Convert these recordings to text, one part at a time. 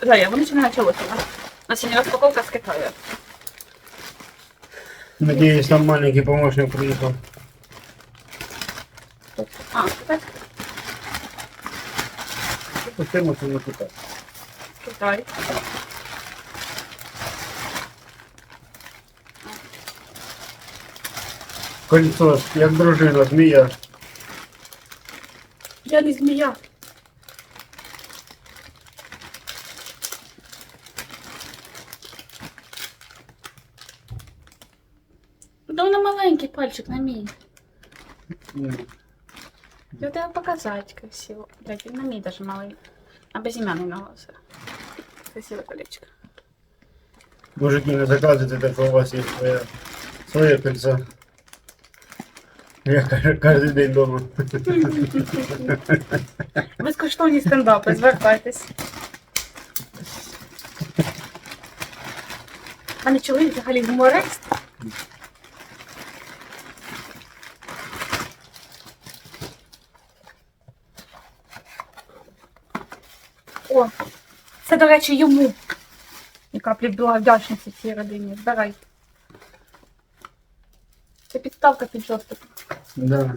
Зая, вони ще не почалося. У нас сьогодні розпаковка з Китаю. Надеюсь, там маленький помощник приехал. А, так, Пустимо це на кута. Китай. Кольцо, як дружина, змія. Я не змія. Воно маленький пальчик на мій. Я тебе показать красиво. Блять, він на мій даже малий. А безім'яний на голоса. Красиве колечко. Мужики, не заказывайте, так у вас є своє, своє кольцо. Я кожен день дома. Безкоштовні стендапи, звертайтесь. У мене чоловік взагалі гуморист. О, це, до речі, йому. І каплі була вдячності цій родині. Збирай. Це підставка під жостик. Да.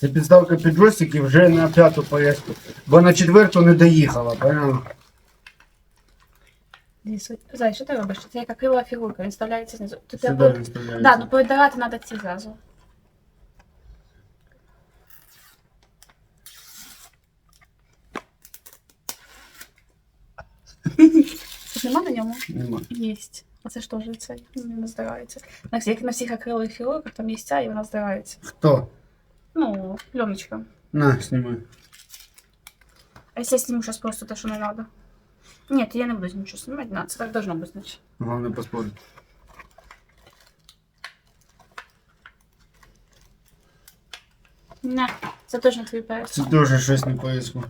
Це підставка під джойстики вже на п'яту поїздку. Бо на четверту не доїхала, поняла? Зай, що ти робиш? Це як акрилова фігурка, він вставляється знизу. Тут Сюди вставляється. Да, ну повидирати треба ці зразу. Тут нема на ньому? Нема. Єсть. А це ж теж це не здирається. На Як на всіх акрилових фігурках, там є ця і вона здирається. Хто? Ну, пленочка. На, знімай. А якщо я сниму сейчас просто те, що не надо? Нет, я не буду нічого знімати, на, це так должно бути, значить. Головне поспорить. Не, це точно твій перець. Це теж щось на поїздку.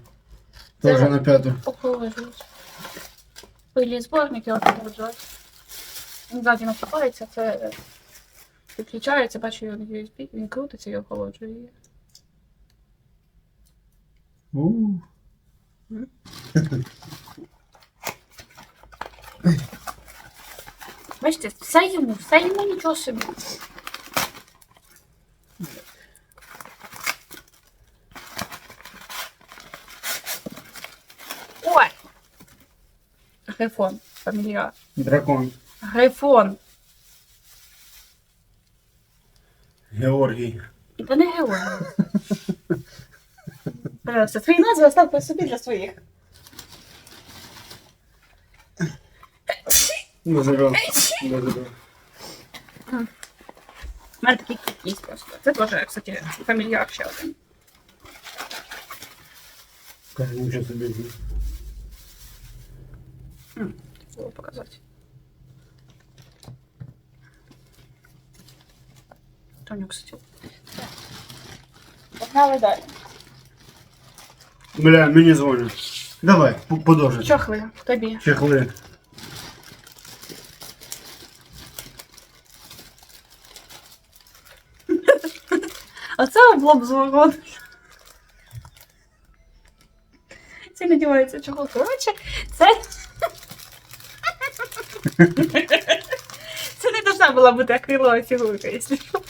Теж на п'яту. Охолоджують. Пилі зборник його охолоджують. Він ззаді насипається, це е, підключається, бачу його USB, він крутиться і охолоджує її. Бачите, все йому, все йому нічого собі. Ой! Грифон, фамілія. Дракон. Грифон. Георгій. Та не Георгій. Пожалуйста, свої назви остав по собі для своїх. Не зажав. Не зажав. У мене такий кіт є просто. Це теж, кстати, фамільяр ще один. Каже, нічого собі. М, Було показати. Тоню, кстати. Погнали далі. Бля, мені дзвонять. Давай, по- подовжуй. Чохли, тобі. Чехли. Оце було б зворот. Це надівається чохол. Коротше, це. Це не должна була бути акрилова фігурка, якщо що.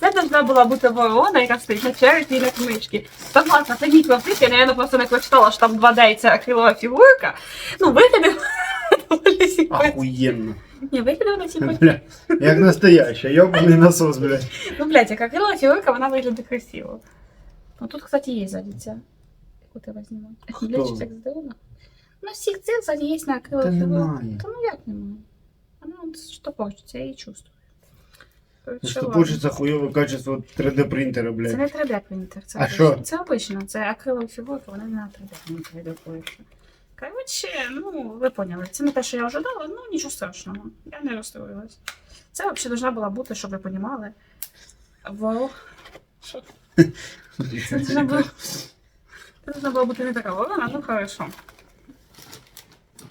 Це должна була бути ворона, яка стоїть на черепі і на книжці. Согласна, це мій квартир, я, наверное, просто не прочитала, що там 2D і це акрилова фігурка. Ну, виглядає доволі симпатично. Охуєнно. Ні, виглядає вона симпатично. Бля, як настояща, йобаний насос, блядь. Ну, блядь, як акрилова фігурка, вона виглядає красиво. Ну, тут, кстати, є ззаді ця. Яку треба знімати? Блядь, як здорово. Ну, всіх цих ззаді є на Та фігурку. немає. Та ну як немає? Вона от що хочеться, я її чувствую. Коротше, Що хочеться хуйове качество 3D принтера, Це блядь. не 3D принтер, це А обич- що? Це обично, це акрилові фігурки, вони не на 3D принтері друкуються. Коротше, ну, ви поняли, це не те, що я ожидала, ну нічого страшного. Я не розстроїлась. Це взагалі должна була бути, щоб ви понімали. Во. Що? Це должна була. Це должна була бути не така ворона, ну хорошо.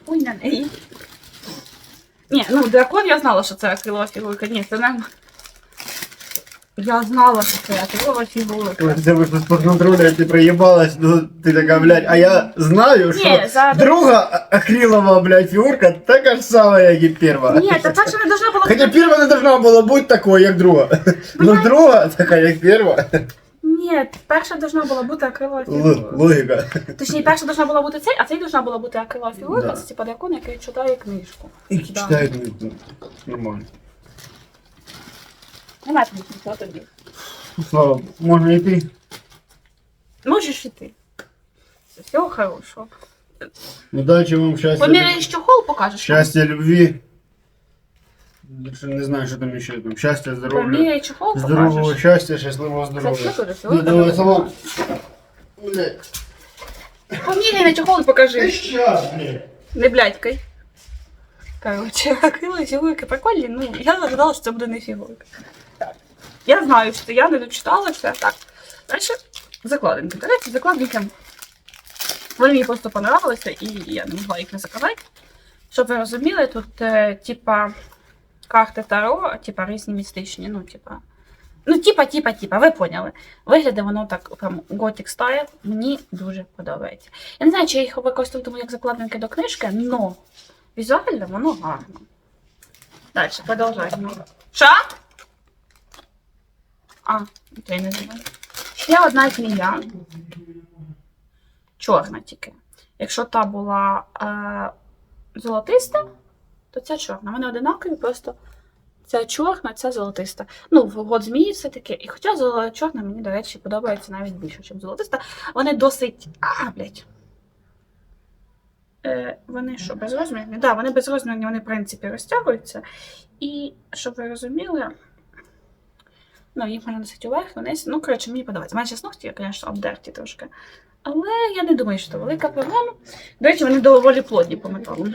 Ой, на неї. Ні, ну дракон я знала, що це акрилова фігурка. Ні, це нормально. Я знала, що це акрилова фігурка. Ось Це вийшло з-під контролю, ти проїбалась, ну ти така, блядь, а я знаю, що Ні, за... друга акрилова, блядь, фігурка така ж сама, як і перша. Ні, та перша не должна була Хоча бути. перша не должна була бути такою, як друга. Ну друга така, як перша. Ні, перша должна була бути фігурка. Логіка. Точніше, перша должна була бути цей, а цей должна була бути акрилова фігурка. Да. Це типа дракон, який читає книжку. І Да. читають ну, нормально. Немає тобі нічого тобі. Слава, можна йти? Можеш іти. Всього хорошого. Удачі вам, щастя. Поміряєш чохол, покажеш. Щастя, любві. Не знаю, що там ще там. Щастя, здоров'я. Здорового щастя, щасливого Це здоров'я. Ну, давай, салон. Блядь. Поміряй на чохол і покажи. Щас, блядь. Не блядькай. Короче, акрилові фігурки прикольні, ну я ожидала, що це буде не фігурка. Так. Я знаю, що я не дочитала все. Так. Далі закладинки. До речі, закладинки. Вони мені просто понравилися, і я не могла їх не заказати. Щоб ви розуміли, тут е, типа карти Таро, типа різні містичні, ну, типа. Ну, типа, типа, типа, ви поняли. Виглядає воно так прям готік стайл. Мені дуже подобається. Я не знаю, чи я їх використовуватиму як закладинки до книжки, але візуально воно гарно. Далі, продовжуємо. Що? А, це я не знаю. Ще одна змія. Чорна тільки. Якщо та була е, золотиста, то ця чорна. Вони одинакові, просто ця чорна, ця золотиста. Ну, в год змії все-таки. І хоча чорна мені, до речі, подобається навіть більше, ніж золотиста. Вони досить. А, блядь. Е, вони що, безрозмірні? Так, да, вони безрозмірні, вони, в принципі, розтягуються. І, щоб ви розуміли, ну, їх можна носити вверх, вниз. Ну, коротше, мені подобається. Зараз ногті, звісно, обдерті трошки. Але я не думаю, що це велика проблема. До речі, вони доволі плотні по металу.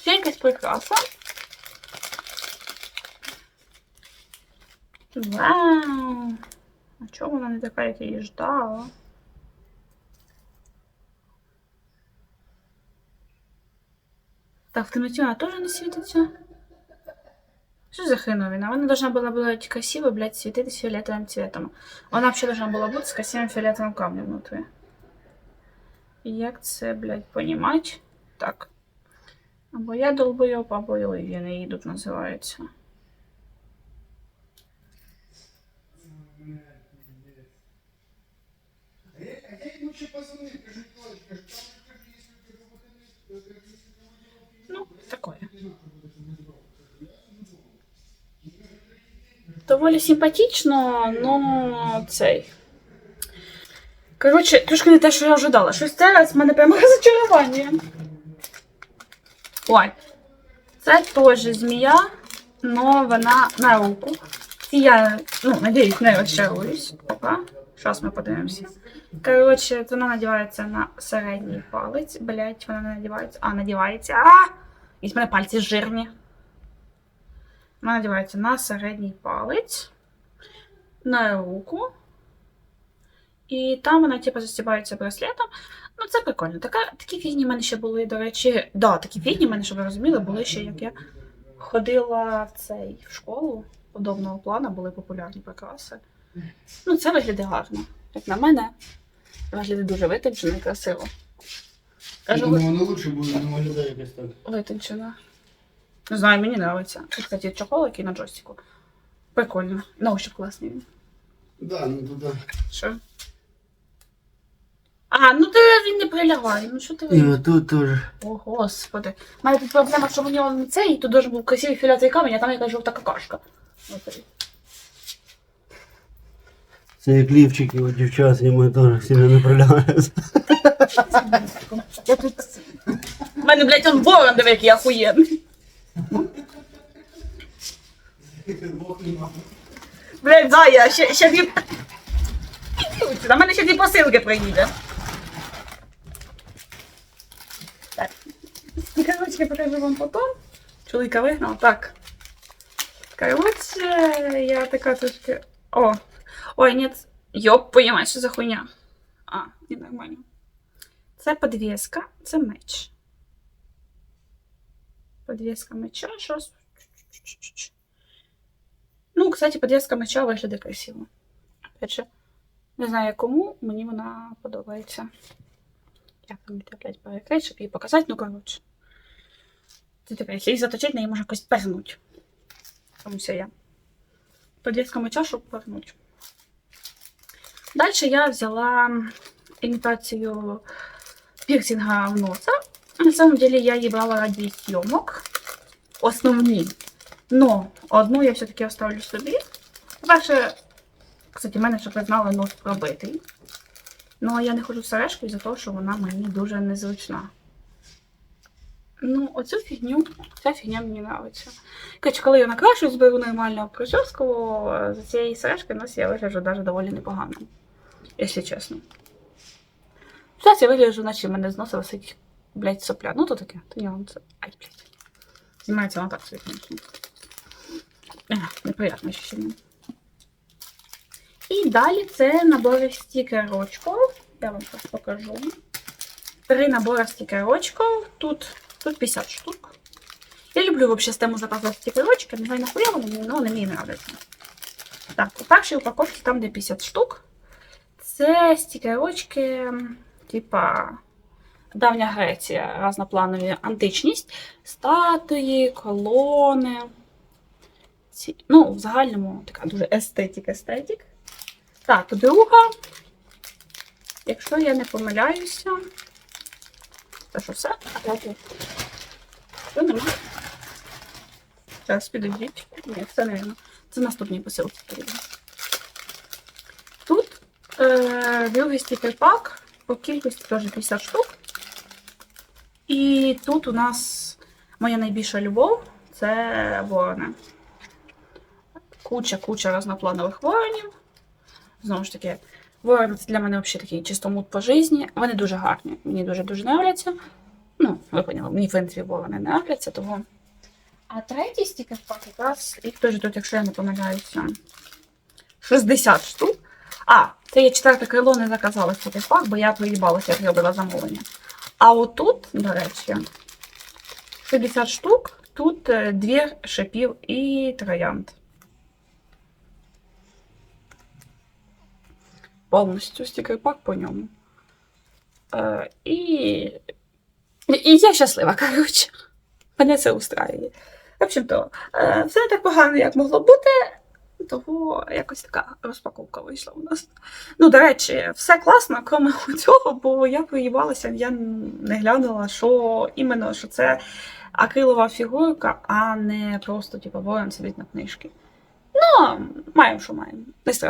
Так, ще якась прикраса. Вау! А чому вона не така, як я її ждала? Так, в темноті вона теж не світиться. Що за хреновина? Вона должна была быть красиво, блядь, светиться фиолетовым цветом. Вона вообще должна была бути з красивим фіолетовим камнем внутрі. І Як це, блядь, понімать? Так. Або я долбойоб, або і вони їдуть, називається. Ну, такое. Доволі симпатично, но цей. Коротше, трошки не те, що я ожидала. Щось зараз в мене прямо розчарування. Ой. Це теж змія, но вона на руку. І я, ну, надіюсь, не розчаруюсь. Зараз ми подивимося. Коротше, вона надівається на середній палець. Блять, вона не надівається. А, надівається. А! І в мене пальці жирні. Вона надівається на середній палець, на руку. І там вона, типу, застібається браслетом. Ну, це прикольно. Така, такі фігні в мене ще були, до речі. Да, такі фігні в мене, щоб ви розуміли, були ще, як я ходила в цей в школу подобного плану, були популярні прикраси. Ну, це виглядає гарно. Як на мене, виглядає дуже витончено і красиво. Кажу, думаю, воно лучше буде, не виглядає якось так. Витончена. Не знаю, мені подобається. Тут, кстати, чохол, на джойстику. Прикольно. На ощупь класний він. Да, ну туди. Що? А, ну ти він не прилягає. Ну що ти І отут теж. О, господи. У мене тут проблема, що в нього не цей, тут дуже був красивий фіолетовий камінь, а там якась жовта какашка. От. Це як лівчики у дівчат, і ми теж сильно не пролягають. Я тут... У мене, блядь, он ворон, диви, який охуєнний. Блядь, Зая, ще, ще дві... На мене ще дві посилки приїде. Так. Короче, покажу вам потом. Чоловіка вигнав. Так. Короче, я така трошки... О! Ой, нет. Йоп, поїмай, що за хуйня. А, не нормально. Це подвеска, це меч. Подвеска меча, щось. Ну, кстати, подвеска меча виглядає красиво. Опять же, не знаю кому, мені вона подобається. Мені це, блядь, перекрити, щоб її показати, ну коротше. Це таке, якщо її заточити, неї можна якось пернуть. Тому все я. Подвеска меча, щоб пернуть. Далі я взяла імітацію пірсинга в носа. На самом деле я її брала раді зйомок. Основні. Но одну я все-таки оставлю собі. По-перше, кстати, в мене, щоб ви знали, нос пробитий. Ну, а я не ходжу в сережку із-за того, що вона мені дуже незручна. Ну, оцю фігню, ця фігня мені подобається. Коротше, коли я накрашую, зберу нормально прическу, за цієї сережки нос я вигляджу навіть доволі непогано, якщо чесно. Зараз я вигляджу, наче в мене з носа висить, блядь, сопля. Ну, то таке, то нюанси. Ай, блядь. Знімається вона так собі, звісно. Неприятне ощущення. І далі це набори стікерочків. Я вам зараз покажу. Три набори стікерочків. Тут, тут 50 штук. Я люблю взагалі систему заказувати стікерочки. Не знаю, нахуя вони мені, але вони мені. Так, у першій упаковці там, де 50 штук. Це стікерочки, типа давня Греція, разнопланові античність, статуї, колони. Ці, ну, в загальному така дуже естетик-естетик. Так, друга, якщо я не помиляюся, це що все? Що нема? Зараз підождіть. Ні, все не видно. Це наступні посилки. Тут е, другий стікер-пак по кількості теж 50 штук. І тут у нас моя найбільша любов це ворони. Куча-куча разнопланових воронів. Знову ж таки, ворон це для мене взагалі такий чистомут по житті. Вони дуже гарні, мені дуже-дуже нравляться. Ну, ви поняли, мені в принципі ворони нравляться, того. А третій стікер-пак якраз, їх теж тут, якщо я не помиляюся, 60 штук. А, це я четверте крило не заказала стікер-пак, бо я проїбалася, як я робила замовлення. А отут, до речі, 60 штук, тут е, дві шипів і троянд. Повністю стікер-пак по ньому. Е, і... я щаслива, коротше. Мене це устраює. В общем-то, е, все не так погано, як могло бути, того якось така розпаковка вийшла у нас. Ну, до речі, все класно, крім цього, бо я проїбалася, я не глянула, що іменно що це акрилова фігурка, а не просто, типу, ворон сидить на книжці. Ну, маємо, що маємо. Не страшно.